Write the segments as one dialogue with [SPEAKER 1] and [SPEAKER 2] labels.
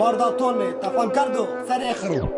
[SPEAKER 1] Guarda Tony, Tafan Cardo, Serejro.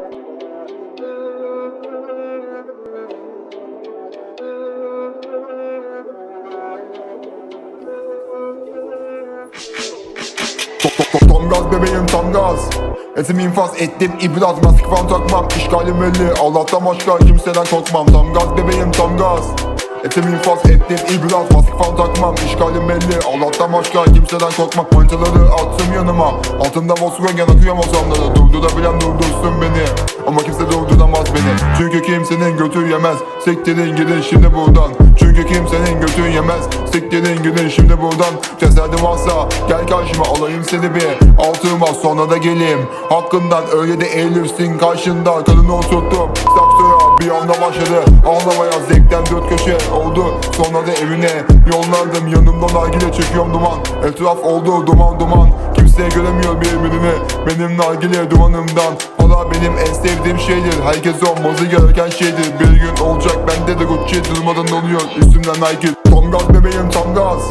[SPEAKER 2] Tam gaz bebeğim tam gaz Etim infaz ettim ibraz falan takmam. İşgalim belli Allah'tan başka kimseden korkmam. Tam gaz bebeğim tam gaz Etim infaz ettim ibraz Maske falan takmam. İşgalim belli Allah'tan başka kimseden korkmam. Manitaları attım yanıma Altında Volkswagen akıyor mozamları Durdurabilen durdursun beni Ama kimse durduramaz beni. Çünkü kimsenin götü yemez Siktirin gidin şimdi buradan. Çünkü kimsenin götü yemez Siktirin gidin şimdi buradan. Cesedin varsa gel karşıma alayım seni bir Altıma sonra da geleyim. Hakkından öyle de eğilirsin karşında. Kadını oturttum saksıya bir anda başladı. Ağlamaya zevkten dört köşe oldu. Sonra da evine yollardım yanımda nargile çekiyorum duman. Etraf oldu duman duman. Kimse göremiyor birbirini. Benim nargile dumanımdan. Hala benim en sevdiğim şeydir. Herkes olması gereken şeydir. Bir gün olacak bende de Gucci durmadan oluyor Üstümden Nike. Tam gaz bebeğim tam gaz.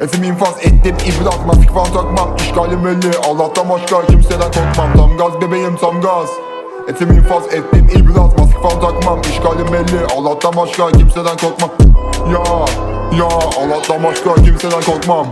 [SPEAKER 2] Etim infaz ettim ibrat. Maske falan takmam işgalim belli. Allah'tan başka kimseden korkmam. Tam gaz bebeğim tam gaz Etim infaz ettim ibrat Maske falan takmam. İşgalim belli Allah'tan başka kimseden korkmam. Ya ya Allah'tan başka kimseden korkmam